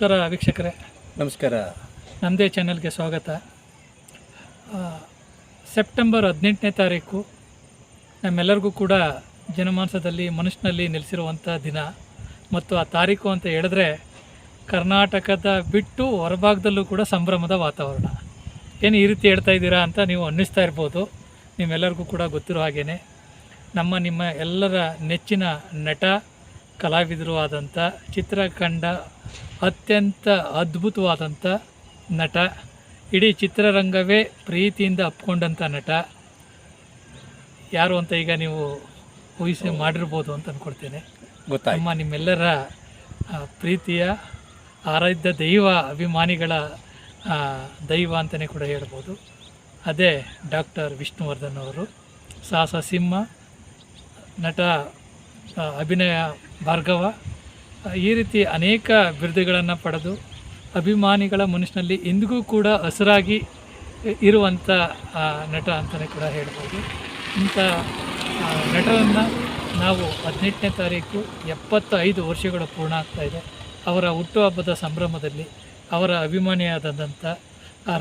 ನಮಸ್ಕಾರ ವೀಕ್ಷಕರೇ. ನಮಸ್ಕಾರ. ನಮ್ಮದೇ ಚಾನಲ್ಗೆ ಸ್ವಾಗತ. ಸೆಪ್ಟೆಂಬರ್ ಹದಿನೆಂಟನೇ ತಾರೀಕು ನಮ್ಮೆಲ್ಲರಿಗೂ ಕೂಡ ಜನಮಾನಸದಲ್ಲಿ ಮನುಷ್ಯನಲ್ಲಿ ನೆಲೆಸಿರುವಂಥ ದಿನ. ಮತ್ತು ಆ ತಾರೀಕು ಅಂತ ಹೇಳಿದ್ರೆ ಕರ್ನಾಟಕದ ಬಿಟ್ಟು ಹೊರಭಾಗದಲ್ಲೂ ಕೂಡ ಸಂಭ್ರಮದ ವಾತಾವರಣ. ಏನು ಈ ರೀತಿ ಹೇಳ್ತಾ ಇದ್ದೀರಾ ಅಂತ ನೀವು ಅನ್ನಿಸ್ತಾ ಇರ್ಬೋದು. ನಿಮ್ಮೆಲ್ಲರಿಗೂ ಕೂಡ ಗೊತ್ತಿರೋ ಹಾಗೇ ನಮ್ಮ ನಿಮ್ಮ ಎಲ್ಲರ ನೆಚ್ಚಿನ ನಟ ಕಲಾವಿದರು ಆದಂಥ ಚಿತ್ರಕಂಡ ಅತ್ಯಂತ ಅದ್ಭುತವಾದಂಥ ನಟ. ಇಡೀ ಚಿತ್ರರಂಗವೇ ಪ್ರೀತಿಯಿಂದ ಅಪ್ಕೊಂಡಂಥ ನಟ. ಯಾರು ಅಂತ ಈಗ ನೀವು ಊಹಿಸಿ ಮಾಡಿರ್ಬೋದು ಅಂತ ಅಂದ್ಕೊಡ್ತೇನೆ ಗೊತ್ತಾ ನಮ್ಮ ನಿಮ್ಮೆಲ್ಲರ ಪ್ರೀತಿಯ ಆರಾಧ್ಯ ದೈವ ಅಭಿಮಾನಿಗಳ ದೈವ ಅಂತಲೇ ಕೂಡ ಹೇಳ್ಬೋದು. ಅದೇ ಡಾಕ್ಟರ್ ವಿಷ್ಣುವರ್ಧನ್ ಅವರು. ಸಾಹಸ ಸಿಂಹ ನಟ ಅಭಿನಯ ಭಾರ್ಗವ ಈ ರೀತಿ ಅನೇಕ ಬಿರುದುಗಳನ್ನು ಪಡೆದು ಅಭಿಮಾನಿಗಳ ಮನಸ್ಸಿನಲ್ಲಿ ಇಂದಿಗೂ ಕೂಡ ಹಸಿರಾಗಿ ಇರುವಂಥ ನಟ ಅಂತಲೇ ಕೂಡ ಹೇಳ್ಬೋದು. ಇಂಥ ನಟರನ್ನು ನಾವು ಹದಿನೆಂಟನೇ ತಾರೀಕು ಎಪ್ಪತ್ತೈದು ವರ್ಷಗಳು ಪೂರ್ಣ ಆಗ್ತಾ ಇದೆ. ಅವರ ಹುಟ್ಟುಹಬ್ಬದ ಸಂಭ್ರಮದಲ್ಲಿ ಅವರ ಅಭಿಮಾನಿಯಾದಂಥ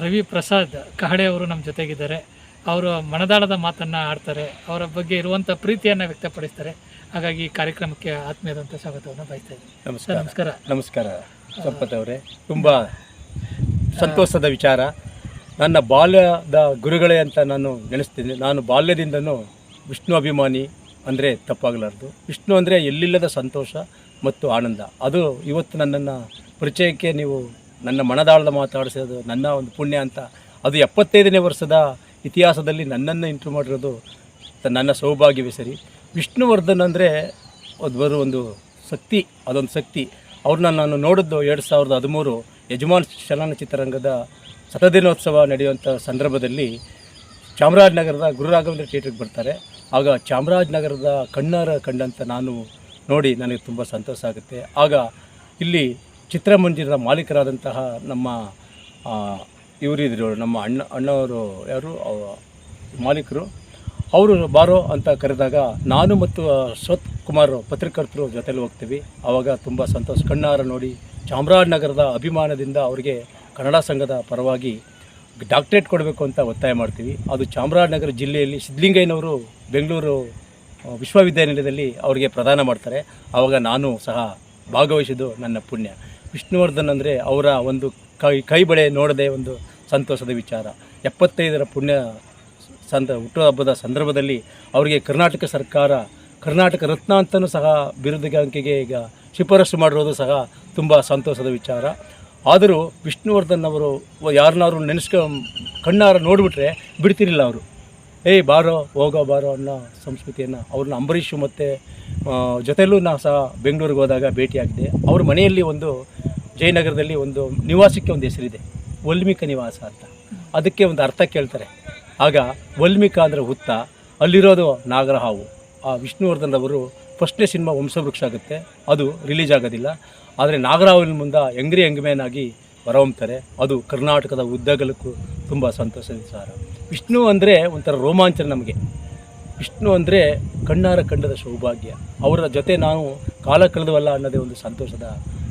ರವಿ ಪ್ರಸಾದ್ ಕಹಳೆ ಅವರು ನಮ್ಮ ಜೊತೆಗಿದ್ದಾರೆ. ಅವರು ಮನದಾಳದ ಮಾತನ್ನು ಆಡ್ತಾರೆ ಅವರ ಬಗ್ಗೆ ಇರುವಂಥ ಪ್ರೀತಿಯನ್ನು ವ್ಯಕ್ತಪಡಿಸ್ತಾರೆ. ಹಾಗಾಗಿ ಈ ಕಾರ್ಯಕ್ರಮಕ್ಕೆ ಆತ್ಮೀಯದಂಥ ಸ್ವಾಗತವನ್ನು ಬಯಸ್ತಾ ಇದ್ದೀನಿ. ನಮಸ್ಕಾರ. ನಮಸ್ಕಾರ. ನಮಸ್ಕಾರ ಸಂಪತ್ ಅವರೇ. ತುಂಬ ಸಂತೋಷದ ವಿಚಾರ. ನನ್ನ ಬಾಲ್ಯದ ಗುರುಗಳೇ ಅಂತ ನಾನು ನೆನೆಸ್ತೀನಿ. ನಾನು ಬಾಲ್ಯದಿಂದನೂ ವಿಷ್ಣು ಅಭಿಮಾನಿ ಅಂದರೆ ತಪ್ಪಾಗಲಾರ್ದು. ವಿಷ್ಣು ಅಂದರೆ ಎಲ್ಲಿಲ್ಲದ ಸಂತೋಷ ಮತ್ತು ಆನಂದ. ಅದು ಇವತ್ತು ನನ್ನನ್ನು ಪರಿಚಯಕ್ಕೆ ನೀವು ನನ್ನ ಮನದಾಳದ ಮಾತಾಡಿಸೋದು ನನ್ನ ಒಂದು ಪುಣ್ಯ ಅಂತ. ಅದು ಎಪ್ಪತ್ತೈದನೇ ವರ್ಷದ ಇತಿಹಾಸದಲ್ಲಿ ನನ್ನನ್ನು ಇಂಟ್ರೂ ಮಾಡಿರೋದು ನನ್ನ ಸೌಭಾಗ್ಯವೇ ಸರಿ. ವಿಷ್ಣುವರ್ಧನ್ ಅಂದರೆ ಅದು ಒಂದು ಶಕ್ತಿ, ಅದೊಂದು ಶಕ್ತಿ. ಅವ್ರನ್ನ ನಾನು ನೋಡಿದ್ದು ಎರಡು ಸಾವಿರದ ಹದಿಮೂರು ಯಜಮಾನ್ ಚಲನಚಿತ್ರರಂಗದ ಶತದಿನೋತ್ಸವ ನಡೆಯುವಂಥ ಸಂದರ್ಭದಲ್ಲಿ ಚಾಮರಾಜನಗರದ ಗುರುರಾಘವೇಂದ್ರ ಥಿಯೇಟ್ರಿಗೆ ಬರ್ತಾರೆ. ಆಗ ಚಾಮರಾಜನಗರದ ಕಣ್ಣಾರ ಕಂಡಂತ ನಾನು ನೋಡಿ ನನಗೆ ತುಂಬ ಸಂತೋಷ ಆಗುತ್ತೆ. ಆಗ ಇಲ್ಲಿ ಚಿತ್ರಮಂದಿರದ ಮಾಲೀಕರಾದಂತಹ ನಮ್ಮ ಇವರಿದ್ರು ನಮ್ಮ ಅಣ್ಣ, ಅಣ್ಣವರು ಯಾರು? ಮಾಲೀಕರು. ಅವರು ಬಾರೋ ಅಂತ ಕರೆದಾಗ ನಾನು ಮತ್ತು ಅಶ್ವತ್ ಕುಮಾರ್ ಪತ್ರಕರ್ತರು ಜೊತೆಲಿ ಹೋಗ್ತೀವಿ. ಆವಾಗ ತುಂಬ ಸಂತೋಷ. ಕಣ್ಣಾರ ನೋಡಿ ಚಾಮರಾಜನಗರದ ಅಭಿಮಾನದಿಂದ ಅವರಿಗೆ ಕನ್ನಡ ಸಂಘದ ಪರವಾಗಿ ಡಾಕ್ಟ್ರೇಟ್ ಕೊಡಬೇಕು ಅಂತ ಒತ್ತಾಯ ಮಾಡ್ತೀವಿ. ಅದು ಚಾಮರಾಜನಗರ ಜಿಲ್ಲೆಯಲ್ಲಿ ಸಿದ್ಧಲಿಂಗಯ್ಯನವರು ಬೆಂಗಳೂರು ವಿಶ್ವವಿದ್ಯಾನಿಲಯದಲ್ಲಿ ಅವರಿಗೆ ಪ್ರದಾನ ಮಾಡ್ತಾರೆ. ಆವಾಗ ನಾನು ಸಹ ಭಾಗವಹಿಸಿದ್ದು ನನ್ನ ಪುಣ್ಯ. ವಿಷ್ಣುವರ್ಧನ್ ಅಂದರೆ ಅವರ ಒಂದು ಕೈ ಕೈ ಬಳೆ ನೋಡದೆ ಒಂದು ಸಂತೋಷದ ವಿಚಾರ. ಎಪ್ಪತ್ತೈದರ ಪುಣ್ಯ ಸಂದ ಹುಟ್ಟುಹಬ್ಬದ ಸಂದರ್ಭದಲ್ಲಿ ಅವರಿಗೆ ಕರ್ನಾಟಕ ಸರ್ಕಾರ, ಕರ್ನಾಟಕ ರತ್ನ ಅಂತಲೂ ಸಹ ಬಿರುದು ಅಂಕೆಗೆ ಈಗ ಶಿಫಾರಸು ಮಾಡಿರೋದು ಸಹ ತುಂಬ ಸಂತೋಷದ ವಿಚಾರ. ಆದರೂ ವಿಷ್ಣುವರ್ಧನ್ ಅವರು ಯಾರನ್ನಾದ್ರೂ ನೆನೆಸ್ಕೊ, ಕಣ್ಣಾರ ನೋಡಿಬಿಟ್ರೆ ಬಿಡ್ತಿರಲಿಲ್ಲ ಅವರು. ಏಯ್ ಬಾರೋ, ಹೋಗೋ ಬಾರೋ ಅನ್ನೋ ಸಂಸ್ಕೃತಿಯನ್ನು ಅವ್ರನ್ನ ಅಂಬರೀಷು ಮತ್ತು ಜೊತೆಯಲ್ಲೂ ನಾನು ಸಹ ಬೆಂಗಳೂರಿಗೆ ಹೋದಾಗ ಭೇಟಿಯಾಗಿದೆ ಅವ್ರ ಮನೆಯಲ್ಲಿ ಒಂದು ಜಯನಗರದಲ್ಲಿ ಒಂದು ನಿವಾಸಕ್ಕೆ ಒಂದು ಹೆಸರಿದೆ. ವಲ್ಮಿಕ ನಿವಾಸ ಅಂತ. ಅದಕ್ಕೆ ಒಂದು ಅರ್ಥ ಕೇಳ್ತಾರೆ. ಆಗ ವಲ್ಮಿಕ ಅಂದರೆ ಹುತ್ತ, ಅಲ್ಲಿರೋದು ನಾಗರಹಾವು. ಆ ವಿಷ್ಣುವರ್ಧನ್ ಅವರು ಫಸ್ಟ್ನೇ ಸಿನಿಮಾ ವಂಶವೃಕ್ಷ ಆಗುತ್ತೆ. ಅದು ರಿಲೀಸ್ ಆಗೋದಿಲ್ಲ. ಆದರೆ ನಾಗರಹಾವಿನ ಮುಂದೆ ಎಂಗ್ರಿ ಎಂಗ್ಮ್ಯಾನ್ ಆಗಿ ಹೊರಹೊಮ್ತಾರೆ. ಅದು ಕರ್ನಾಟಕದ ಉದ್ದಗಲಕ್ಕೂ ತುಂಬ ಸಂತೋಷದ ಸಾರ ವಿಷ್ಣು ಅಂದರೆ ಒಂಥರ ರೋಮಾಂಚನ ನಮಗೆ. ವಿಷ್ಣು ಅಂದರೆ ಕಣ್ಣಾರ ಕಂಡದ ಸೌಭಾಗ್ಯ. ಅವರ ಜೊತೆ ನಾವು ಕಾಲ ಕಳೆದವಲ್ಲ ಅನ್ನೋದೇ ಒಂದು ಸಂತೋಷದ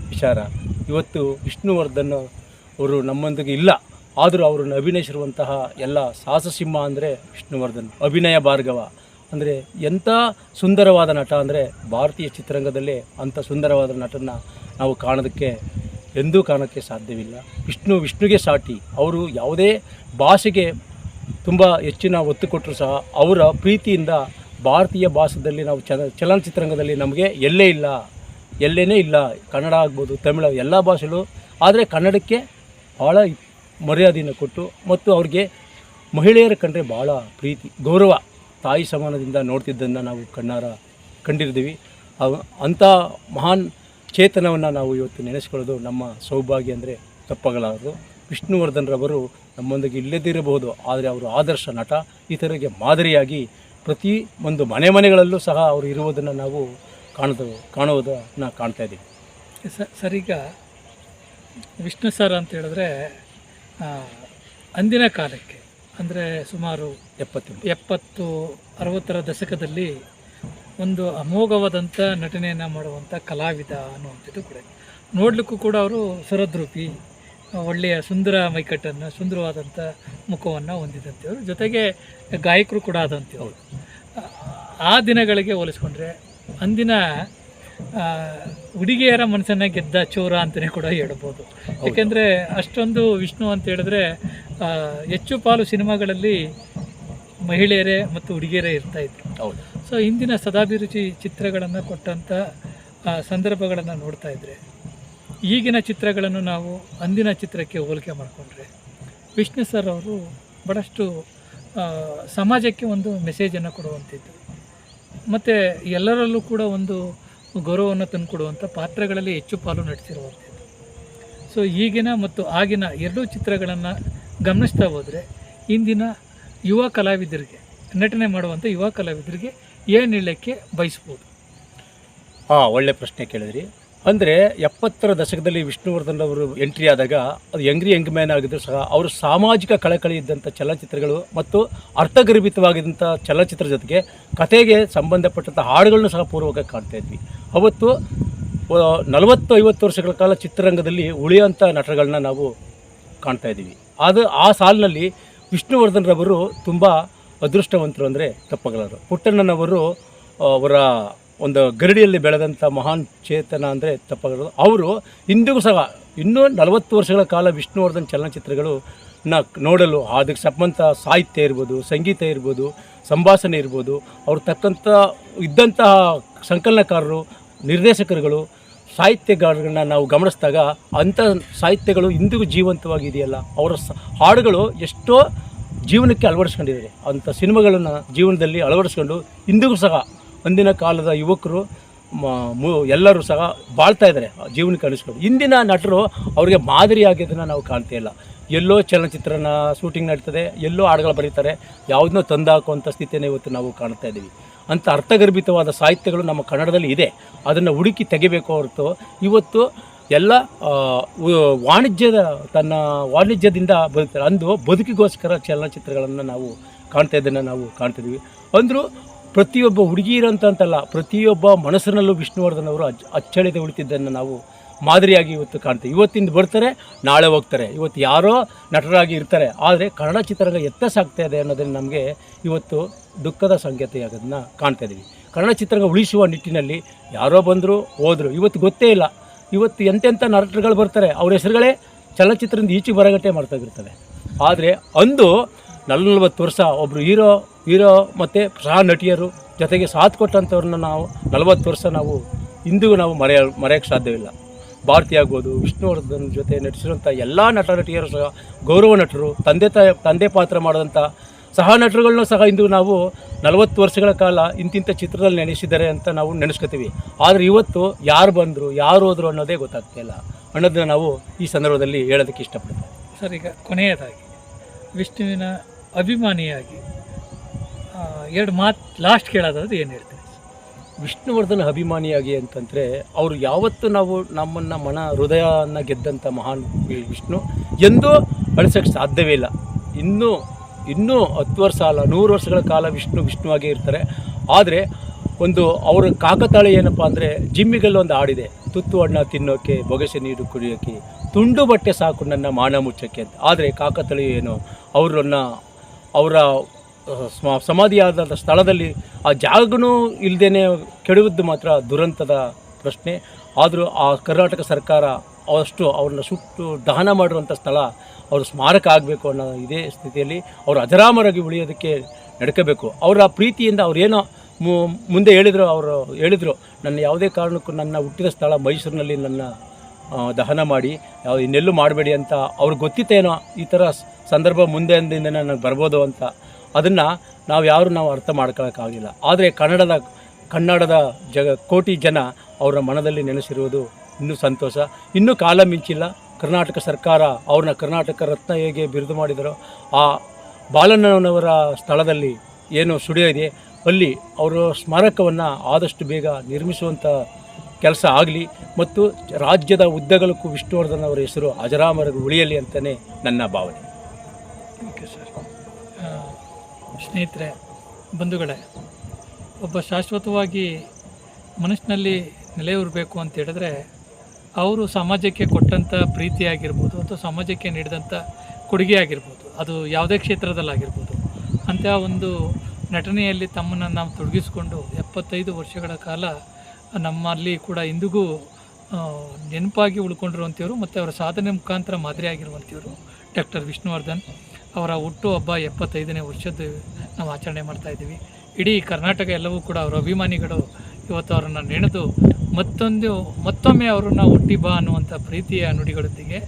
ವಿಚಾರ. ಇವತ್ತು ವಿಷ್ಣುವರ್ಧನ್ ಅವರು ನಮ್ಮೊಂದಿಗೆ ಇಲ್ಲ. ಆದರೂ ಅವರನ್ನು ಅಭಿನಯಿಸಿರುವಂತಹ ಎಲ್ಲ ಸಾಹಸಸಿಂಹ ಅಂದರೆ ವಿಷ್ಣುವರ್ಧನ್, ಅಭಿನಯ ಭಾರ್ಗವ. ಅಂದರೆ ಎಂಥ ಸುಂದರವಾದ ನಟ ಅಂದರೆ ಭಾರತೀಯ ಚಿತ್ರರಂಗದಲ್ಲೇ ಅಂಥ ಸುಂದರವಾದ ನಟನ ನಾವು ಕಾಣೋದಕ್ಕೆ ಎಂದೂ ಕಾಣೋಕ್ಕೆ ಸಾಧ್ಯವಿಲ್ಲ. ವಿಷ್ಣು ವಿಷ್ಣುಗೆ ಸಾಟಿ. ಅವರು ಯಾವುದೇ ಭಾಷೆಗೆ ತುಂಬ ಹೆಚ್ಚಿನ ಒತ್ತು ಕೊಟ್ಟರು ಸಹ ಅವರ ಪ್ರೀತಿಯಿಂದ ಭಾರತೀಯ ಭಾಷೆಯಲ್ಲಿ ನಾವು ಚಲ ಚಲನಚಿತ್ರರಂಗದಲ್ಲಿ ನಮಗೆ ಎಲ್ಲೇ ಇಲ್ಲ, ಎಲ್ಲೇನೇ ಇಲ್ಲ, ಕನ್ನಡ ಆಗ್ಬೋದು, ತಮಿಳು, ಎಲ್ಲ ಭಾಷೆಗಳು ಆದರೆ ಕನ್ನಡಕ್ಕೆ ಭಾಳ ಮರ್ಯಾದೆಯನ್ನು ಕೊಟ್ಟು ಮತ್ತು ಅವ್ರಿಗೆ ಮಹಿಳೆಯರ ಕಂಡ್ರೆ ಭಾಳ ಪ್ರೀತಿ, ಗೌರವ, ತಾಯಿ ಸಮಾನದಿಂದ ನೋಡ್ತಿದ್ದನ್ನು ನಾವು ಕಣ್ಣಾರ ಕಂಡಿರ್ತೀವಿ. ಅಂಥ ಮಹಾನ್ ಚೇತನವನ್ನು ನಾವು ಇವತ್ತು ನೆನೆಸ್ಕೊಳ್ಳೋದು ನಮ್ಮ ಸೌಭಾಗ್ಯ ಅಂದರೆ ತಪ್ಪಾಗಲಾರದು ವಿಷ್ಣುವರ್ಧನ್ರವರು ನಮ್ಮೊಂದಿಗೆ ಇಲ್ಲದಿರಬಹುದು ಆದರೆ ಅವರು ಆದರ್ಶ ನಟ, ಇತರರಿಗೆ ಮಾದರಿಯಾಗಿ ಪ್ರತಿ ಒಂದು ಮನೆ ಮನೆಗಳಲ್ಲೂ ಸಹ ಅವರು ಇರುವುದನ್ನು ನಾವು ಕಾಣೋದು, ಕಾಣುವುದನ್ನು ಕಾಣ್ತಾ ಇದ್ದೀವಿ. ಸರ್ ಸರ್ ಈಗ ವಿಷ್ಣು ಸರ್ ಅಂತ ಹೇಳಿದ್ರೆ ಅಂದಿನ ಕಾಲಕ್ಕೆ ಅಂದರೆ ಸುಮಾರು ಎಪ್ಪತ್ತು ಎಪ್ಪತ್ತು ಅರವತ್ತರ ದಶಕದಲ್ಲಿ ಒಂದು ಅಮೋಘವಾದಂಥ ನಟನೆಯನ್ನು ಮಾಡುವಂಥ ಕಲಾವಿದ ಅನ್ನುವಂಥದ್ದು ಕೂಡ ನೋಡಲಿಕ್ಕೂ ಕೂಡ ಅವರು ಸುರದ್ರೂಪಿ ಒಳ್ಳೆಯ ಸುಂದರ ಮೈಕಟ್ಟನ್ನು ಸುಂದರವಾದಂಥ ಮುಖವನ್ನು ಹೊಂದಿದಂಥವ್ರು. ಜೊತೆಗೆ ಗಾಯಕರು ಕೂಡ ಆದಂಥವ್ರು. ಆ ದಿನಗಳಿಗೆ ಹೋಲಿಸ್ಕೊಂಡ್ರೆ ಅಂದಿನ ಹುಡುಗಿಯರ ಮನಸ್ಸನ್ನ ಗೆದ್ದ ಚೋರ ಅಂತಲೇ ಕೂಡ ಹೇಳ್ಬೋದು. ಯಾಕೆಂದರೆ ಅಷ್ಟೊಂದು ವಿಷ್ಣು ಅಂತ ಹೇಳಿದ್ರೆ ಹೆಚ್ಚು ಪಾಲು ಸಿನಿಮಾಗಳಲ್ಲಿ ಮಹಿಳೆಯರೇ ಮತ್ತು ಹುಡುಗಿಯರೇ ಇರ್ತಾ ಇದ್ರು. ಸೊ ಹಿಂದಿನ ಸದಾಭಿರುಚಿ ಚಿತ್ರಗಳನ್ನು ಕೊಟ್ಟಂಥ ಸಂದರ್ಭಗಳನ್ನು ನೋಡ್ತಾ ಇದ್ದರೆ ಈಗಿನ ಚಿತ್ರಗಳನ್ನು ನಾವು ಅಂದಿನ ಚಿತ್ರಕ್ಕೆ ಹೋಲಿಕೆ ಮಾಡಿಕೊಂಡ್ರೆ ವಿಷ್ಣು ಸರ್ ಅವರು ಭಾಳಷ್ಟು ಸಮಾಜಕ್ಕೆ ಒಂದು ಮೆಸೇಜನ್ನು ಕೊಡುವಂಥದ್ದು ಮತ್ತು ಎಲ್ಲರಲ್ಲೂ ಕೂಡ ಒಂದು ಗೌರವವನ್ನು ತಂದುಕೊಡುವಂಥ ಪಾತ್ರಗಳಲ್ಲಿ ಹೆಚ್ಚು ಪಾಲು ನಟಿಸಿರುವಂಥದ್ದು ಸೊ ಈಗಿನ ಮತ್ತು ಆಗಿನ ಎರಡೂ ಚಿತ್ರಗಳನ್ನು ಗಮನಿಸ್ತಾ ಹೋದರೆ, ಇಂದಿನ ಯುವ ಕಲಾವಿದರಿಗೆ, ನಟನೆ ಮಾಡುವಂಥ ಯುವ ಕಲಾವಿದರಿಗೆ ಏನು ಹೇಳಕ್ಕೆ ಬಯಸ್ಬೋದು? ಹಾಂ, ಒಳ್ಳೆ ಪ್ರಶ್ನೆ ಕೇಳಿದ್ರಿ. ಅಂದರೆ ಎಪ್ಪತ್ತರ ದಶಕದಲ್ಲಿ ವಿಷ್ಣುವರ್ಧನ್ ಅವರು ಎಂಟ್ರಿ ಆದಾಗ ಅದು ಯಂಗ್ರಿ ಯಂಗ್ ಮ್ಯಾನ್ ಆಗಿದ್ರು ಸಹ, ಅವರು ಸಾಮಾಜಿಕ ಕಳಕಳಿ ಇದ್ದಂಥ ಚಲನಚಿತ್ರಗಳು ಮತ್ತು ಅರ್ಥಗರ್ಭಿತವಾಗಿದ್ದಂಥ ಚಲನಚಿತ್ರ ಜೊತೆಗೆ ಕತೆಗೆ ಸಂಬಂಧಪಟ್ಟಂಥ ಹಾಡುಗಳನ್ನು ಸಹ ಪೂರ್ವಕ ಕಾಣ್ತಾ ಇದ್ವಿ. ಅವತ್ತು ನಲವತ್ತು ಐವತ್ತು ವರ್ಷಗಳ ಕಾಲ ಚಿತ್ರರಂಗದಲ್ಲಿ ಉಳಿಯುವಂಥ ನಟರುಗಳನ್ನ ನಾವು ಕಾಣ್ತಾ ಇದ್ದೀವಿ. ಅದು ಆ ಸಾಲಿನಲ್ಲಿ ವಿಷ್ಣುವರ್ಧನ್ರವರು ತುಂಬ ಅದೃಷ್ಟವಂತರು ಅಂದರೆ ತಪ್ಪಗಲರು ಪುಟ್ಟಣ್ಣನವರು ಅವರ ಒಂದು ಗರಡಿಯಲ್ಲಿ ಬೆಳೆದಂಥ ಮಹಾನ್ ಚೇತನ ಅಂದರೆ ತಪ್ಪಗಲರು ಅವರು ಇಂದಿಗೂ ಸಹ ಇನ್ನೂ ನಲವತ್ತು ವರ್ಷಗಳ ಕಾಲ ವಿಷ್ಣುವರ್ಧನ್ ಚಲನಚಿತ್ರಗಳು ನ ನೋಡಲು ಅದಕ್ಕೆ ಸಂಬಂಧ ಸಾಹಿತ್ಯ ಇರ್ಬೋದು, ಸಂಗೀತ ಇರ್ಬೋದು, ಸಂಭಾಷಣೆ ಇರ್ಬೋದು, ಅವ್ರು ತಕ್ಕಂಥ ಇದ್ದಂತಹ ಸಂಕಲನಕಾರರು, ನಿರ್ದೇಶಕರುಗಳು, ಸಾಹಿತ್ಯಗಾರರನ್ನ ನಾವು ಗಮನಿಸಿದಾಗ ಅಂಥ ಸಾಹಿತ್ಯಗಳು ಇಂದಿಗೂ ಜೀವಂತವಾಗಿದೆಯಲ್ಲ ಅವರ ಸ, ಹಾಡುಗಳು ಎಷ್ಟೋ ಜೀವನಕ್ಕೆ ಅಳವಡಿಸ್ಕೊಂಡಿದ್ದಾರೆ. ಅಂಥ ಸಿನಿಮಾಗಳನ್ನು ಜೀವನದಲ್ಲಿ ಅಳವಡಿಸ್ಕೊಂಡು ಇಂದಿಗೂ ಸಹ ಅಂದಿನ ಕಾಲದ ಯುವಕರು ಎಲ್ಲರೂ ಸಹ ಬಾಳ್ತಾ ಇದ್ದಾರೆ ಜೀವನಕ್ಕೆ ಅಳಿಸ್ಕೊಂಡು ಇಂದಿನ ನಟರು ಅವರಿಗೆ ಮಾದರಿಯಾಗಿದ್ದನ್ನು ನಾವು ಕಾಣ್ತಾ ಇಲ್ಲ. ಎಲ್ಲೋ ಚಲನಚಿತ್ರನ ಶೂಟಿಂಗ್ ನಡೀತದೆ, ಎಲ್ಲೋ ಹಾಡುಗಳು ಬರೀತಾರೆ, ಯಾವುದನ್ನೋ ತಂದಾಕುವಂಥ ಸ್ಥಿತಿಯನ್ನು ಇವತ್ತು ನಾವು ಕಾಣ್ತಾ ಇದ್ದೀವಿ. ಅಂಥ ಅರ್ಥಗರ್ಭಿತವಾದ ಸಾಹಿತ್ಯಗಳು ನಮ್ಮ ಕನ್ನಡದಲ್ಲಿ ಇದೆ. ಅದನ್ನು ಹುಡುಕಿ ತೆಗಿಬೇಕು ಹೊರತು ಇವತ್ತು ಎಲ್ಲ ವಾಣಿಜ್ಯದ ತನ್ನ ವಾಣಿಜ್ಯದಿಂದ ಬದುಕ್ತಾರೆ. ಅಂದು ಬದುಕಿಗೋಸ್ಕರ ಚಲನಚಿತ್ರಗಳನ್ನು ನಾವು ಕಾಣ್ತಾ ಇದ್ದನ್ನು ನಾವು ಕಾಣ್ತಿದ್ದೀವಿ ಅಂದರೂ ಪ್ರತಿಯೊಬ್ಬ ಹುಡುಗಿಯರಂತ ಅಂತಲ್ಲ ಪ್ರತಿಯೊಬ್ಬ ಮನಸ್ಸಿನಲ್ಲೂ ವಿಷ್ಣುವರ್ಧನ್ ಅವರು ಅಚ್ ಅಚ್ಚಳಿದ ಉಳಿತಿದ್ದನ್ನು ನಾವು ಮಾದರಿಯಾಗಿ ಇವತ್ತು ಕಾಣ್ತೀವಿ ಇವತ್ತಿಂದ ಬರ್ತಾರೆ, ನಾಳೆ ಹೋಗ್ತಾರೆ. ಇವತ್ತು ಯಾರೋ ನಟರಾಗಿ ಇರ್ತಾರೆ. ಆದರೆ ಕನ್ನಡ ಚಿತ್ರರಂಗ ಎತ್ತ ಸಾಗ್ತಾ ಇದೆ ಅನ್ನೋದನ್ನು ನಮಗೆ ಇವತ್ತು ದುಃಖದ ಸಂಗತಿಯಾಗೋದನ್ನ ಕಾಣ್ತಾ ಇದ್ದೀವಿ ಕನ್ನಡ ಚಿತ್ರರಂಗ ಉಳಿಸುವ ನಿಟ್ಟಿನಲ್ಲಿ ಯಾರೋ ಬಂದರು, ಹೋದರು. ಇವತ್ತು ಗೊತ್ತೇ ಇಲ್ಲ. ಇವತ್ತು ಎಂತೆಂಥ ನಟರುಗಳು ಬರ್ತಾರೆ, ಅವ್ರ ಹೆಸರುಗಳೇ ಚಲನಚಿತ್ರದಿಂದ ಈಚೆಗೆ ಬರಗಟ್ಟೆ ಮಾಡ್ತಾಗಿರ್ತವೆ ಆದರೆ ಅಂದು ನಲವತ್ತು ವರ್ಷ ಒಬ್ಬರು ಹೀರೋ ಹೀರೋ ಮತ್ತು ಸಹ ನಟಿಯರು ಜೊತೆಗೆ ಸಾಥ್ ಕೊಟ್ಟಂಥವ್ರನ್ನ ನಾವು ನಲವತ್ತು ವರ್ಷ ನಾವು ಇಂದಿಗೂ ನಾವು ಮರೆಯ, ಮರೆಯೋಕ್ಕೆ ಸಾಧ್ಯವಿಲ್ಲ. ಭಾರತಿ ಆಗ್ಬೋದು ವಿಷ್ಣುವರ್ಧನ್ ಜೊತೆ ನಟಿಸಿರುವಂಥ ಎಲ್ಲ ನಟ ನಟಿಯರು ಸಹ, ಗೌರವ ನಟರು, ತಂದೆ ತಾಯಿ ತಂದೆ ಪಾತ್ರ ಮಾಡಿದಂಥ ಸಹ ನಟರುಗಳನ್ನ ಸಹ ಇಂದು ನಾವು ನಲವತ್ತು ವರ್ಷಗಳ ಕಾಲ ಇಂತಿಂಥ ಚಿತ್ರದಲ್ಲಿ ನೆನೆಸಿದ್ದಾರೆ ಅಂತ ನಾವು ನೆನೆಸ್ಕೊತೀವಿ. ಆದರೆ ಇವತ್ತು ಯಾರು ಬಂದರು, ಯಾರು ಹೋದರು ಅನ್ನೋದೇ ಗೊತ್ತಾಗ್ತಾ ಇಲ್ಲ. ಅನ್ನೋದನ್ನ ನಾವು ಈ ಸಂದರ್ಭದಲ್ಲಿ ಹೇಳೋದಕ್ಕೆ ಇಷ್ಟಪಡ್ತೀವಿ. ಸರ್, ಈಗ ಕೊನೆಯದಾಗಿ, ವಿಷ್ಣುವಿನ ಅಭಿಮಾನಿಯಾಗಿ ಎರಡು ಮಾತು ಲಾಸ್ಟ್ ಕೇಳೋದಾದ್ರೆ ಏನು ಹೇಳ್ತೀರಿ? ವಿಷ್ಣುವರ್ಧನ ಅಭಿಮಾನಿಯಾಗಿ ಅಂತಂದರೆ ಅವರು ಯಾವತ್ತು ನಾವು ನಮ್ಮನ್ನು ಮನ ಹೃದಯವನ್ನು ಗೆದ್ದಂಥ ಮಹಾನ್ ವಿಷ್ಣು. ಎಂದೂ ಅಳಿಸೋಕ್ಕೆ ಸಾಧ್ಯವೇ ಇಲ್ಲ. ಇನ್ನೂ ಇನ್ನೂ ಹತ್ತು ವರ್ಷ ಅಲ್ಲ, ನೂರು ವರ್ಷಗಳ ಕಾಲ ವಿಷ್ಣು ವಿಷ್ಣುವಾಗೇ ಇರ್ತಾರೆ. ಆದರೆ ಒಂದು ಅವರ ಕಾಕತಾಳಿ ಏನಪ್ಪ ಅಂದರೆ ಜಿಮ್ಮಿಗಲ್ಲಿ ಒಂದು ಆಡಿದೆ ತುತ್ತು ಹಣ್ಣ ತಿನ್ನೋಕ್ಕೆ ಬೊಗಸೆ ನೀರು ಕುಡಿಯೋಕ್ಕೆ ತುಂಡು ಬಟ್ಟೆ ಸಾಕು ನನ್ನ ಮಾನ ಮುಚ್ಚಕ್ಕೆ ಅಂತ. ಆದರೆ ಕಾಕತಾಳಿ ಏನು, ಅವರನ್ನು, ಅವರ ಸಮಾಧಿಯಾದ ಸ್ಥಳದಲ್ಲಿ ಆ ಜಾಗನೂ ಇಲ್ಲದೇ ಕೆಡುವುದು ಮಾತ್ರ ದುರಂತದ ಪ್ರಶ್ನೆ. ಆದರೂ ಆ ಕರ್ನಾಟಕ ಸರ್ಕಾರ ಅವಷ್ಟು ಅವ್ರನ್ನ ಸುಟ್ಟು ದಹನ ಮಾಡಿರುವಂಥ ಸ್ಥಳ ಅವರು ಸ್ಮಾರಕ ಆಗಬೇಕು ಅನ್ನೋ ಇದೇ ಸ್ಥಿತಿಯಲ್ಲಿ ಅವರು ಅಜರಾಮರಾಗಿ ಉಳಿಯೋದಕ್ಕೆ ನಡ್ಕೋಬೇಕು. ಅವರ ಪ್ರೀತಿಯಿಂದ ಅವ್ರೇನೋ ಮುಂದೆ ಹೇಳಿದರು, ಅವರು ಹೇಳಿದರು, ನನ್ನ ಯಾವುದೇ ಕಾರಣಕ್ಕೂ ನನ್ನ ಹುಟ್ಟಿದ ಸ್ಥಳ ಮೈಸೂರಿನಲ್ಲಿ ನನ್ನ ದಹನ ಮಾಡಿ ಇನ್ನೆಲ್ಲೂ ಮಾಡಬೇಡಿ ಅಂತ ಅವ್ರಿಗೆ ಗೊತ್ತಿತ್ತೇನೋ ಈ ಥರ ಸಂದರ್ಭ ಮುಂದೆ ಅಂದಿಂದ ನನಗೆ ಬರ್ಬೋದು ಅಂತ ಅದನ್ನು ನಾವು ಯಾರು ನಾವು ಅರ್ಥ ಮಾಡ್ಕೊಳ್ಳೋಕ್ಕಾಗಲಿಲ್ಲ ಆದರೆ ಕನ್ನಡದ ಕನ್ನಡದ ಜಗ ಕೋಟಿ ಜನ ಅವರ ಮನದಲ್ಲಿ ನೆನೆಸಿರುವುದು ಇನ್ನೂ ಸಂತೋಷ. ಇನ್ನೂ ಕಾಲ ಮಿಂಚಿಲ್ಲ. ಕರ್ನಾಟಕ ಸರ್ಕಾರ ಅವ್ರನ್ನ ಕರ್ನಾಟಕ ರತ್ನ ಹೇಗೆ ಬಿರುದು ಮಾಡಿದರೋ, ಆ ಬಾಲಣ್ಣನವರ ಸ್ಥಳದಲ್ಲಿ ಏನು ಸುಡಿಯೋ ಇದೆ. ಅಲ್ಲಿ ಅವರ ಸ್ಮಾರಕವನ್ನು ಆದಷ್ಟು ಬೇಗ ನಿರ್ಮಿಸುವಂಥ ಕೆಲಸ ಆಗಲಿ. ಮತ್ತು ರಾಜ್ಯದ ಉದ್ದಗಲಕ್ಕೂ ವಿಷ್ಣುವರ್ಧನ್ ಅವರ ಹೆಸರು ಅಜರಾಮರ ಉಳಿಯಲಿ ಅಂತಲೇ ನನ್ನ ಭಾವನೆ. ಓಕೆ ಸರ್ ಸ್ನೇಹಿತರೆ, ಬಂಧುಗಳೇ, ಒಬ್ಬ ಶಾಶ್ವತವಾಗಿ ಮನಸ್ಸಿನಲ್ಲಿ ನೆಲೆಯೂರಬೇಕು ಅಂತ ಹೇಳಿದ್ರೆ, ಅವರು ಸಮಾಜಕ್ಕೆ ಕೊಟ್ಟಂಥ ಪ್ರೀತಿ ಆಗಿರ್ಬೋದು ಅಥವಾ ಸಮಾಜಕ್ಕೆ ನೀಡಿದಂಥ ಕೊಡುಗೆ ಆಗಿರ್ಬೋದು ಅದು ಯಾವುದೇ ಕ್ಷೇತ್ರದಲ್ಲಾಗಿರ್ಬೋದು. ಅಂತಹ ಒಂದು ನಟನೆಯಲ್ಲಿ ತಮ್ಮನ್ನು ನಾವು ತೊಡಗಿಸಿಕೊಂಡು ಎಪ್ಪತ್ತೈದು ವರ್ಷಗಳ ಕಾಲ ನಮ್ಮಲ್ಲಿ ಕೂಡ ಇಂದಿಗೂ ನೆನಪಾಗಿ ಉಳ್ಕೊಂಡಿರುವಂಥವ್ರು ಮತ್ತು ಅವರ ಸಾಧನೆ ಮುಖಾಂತರ ಮಾದರಿ ಆಗಿರುವಂಥವ್ರು ಡಾಕ್ಟರ್ ವಿಷ್ಣುವರ್ಧನ್. ಅವರ ಹುಟ್ಟು ಹಬ್ಬ ಎಪ್ಪತ್ತೈದನೇ ವರ್ಷದ್ದು ನಾವು ಆಚರಣೆ ಮಾಡ್ತಾ ಇದ್ದೀವಿ. ಇಡೀ ಕರ್ನಾಟಕ ಎಲ್ಲವೂ ಕೂಡ ಅವರ ಅಭಿಮಾನಿಗಳು ಇವತ್ತು ಅವರನ್ನು ನೆನೆದು ಮತ್ತೊಂದು ಮತ್ತೊಮ್ಮೆ ಅವರನ್ನು ಹುಟ್ಟಿ ಬಾ ಅನ್ನುವಂಥ ಪ್ರೀತಿಯ ನುಡಿಗಳೊಂದಿಗೆ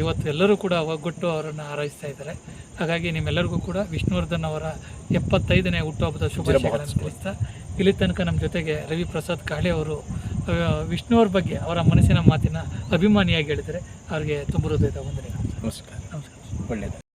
ಇವತ್ತು ಎಲ್ಲರೂ ಕೂಡ ಒಗ್ಗಟ್ಟು ಅವರನ್ನು ಹಾರೈಸ್ತಾ ಇದ್ದಾರೆ. ಹಾಗಾಗಿ ನಿಮ್ಮೆಲ್ಲರಿಗೂ ಕೂಡ ವಿಷ್ಣುವರ್ಧನ್ ಅವರ ಎಪ್ಪತ್ತೈದನೇ ಹುಟ್ಟುಹಬ್ಬದ ಶುಭಾಶಯಗಳನ್ನು ತಿಳಿಸ್ತಾ ಇಲ್ಲಿ ತನಕ ನಮ್ಮ ಜೊತೆಗೆ ರವಿ ಪ್ರಸಾದ್ ಕಾಳೆ ಅವರು ವಿಷ್ಣುವರ ವಿಷ್ಣುವ್ರ ಬಗ್ಗೆ ಅವರ ಮನಸ್ಸಿನ ಮಾತಿನ ಅಭಿಮಾನಿಯಾಗಿ ಹೇಳಿದರೆ ಅವರಿಗೆ ತುಂಬ ಹೃದಯದ ವಂದನೆಗಳು. ನಮಸ್ಕಾರ. ನಮಸ್ಕಾರ. ಒಳ್ಳೆಯದು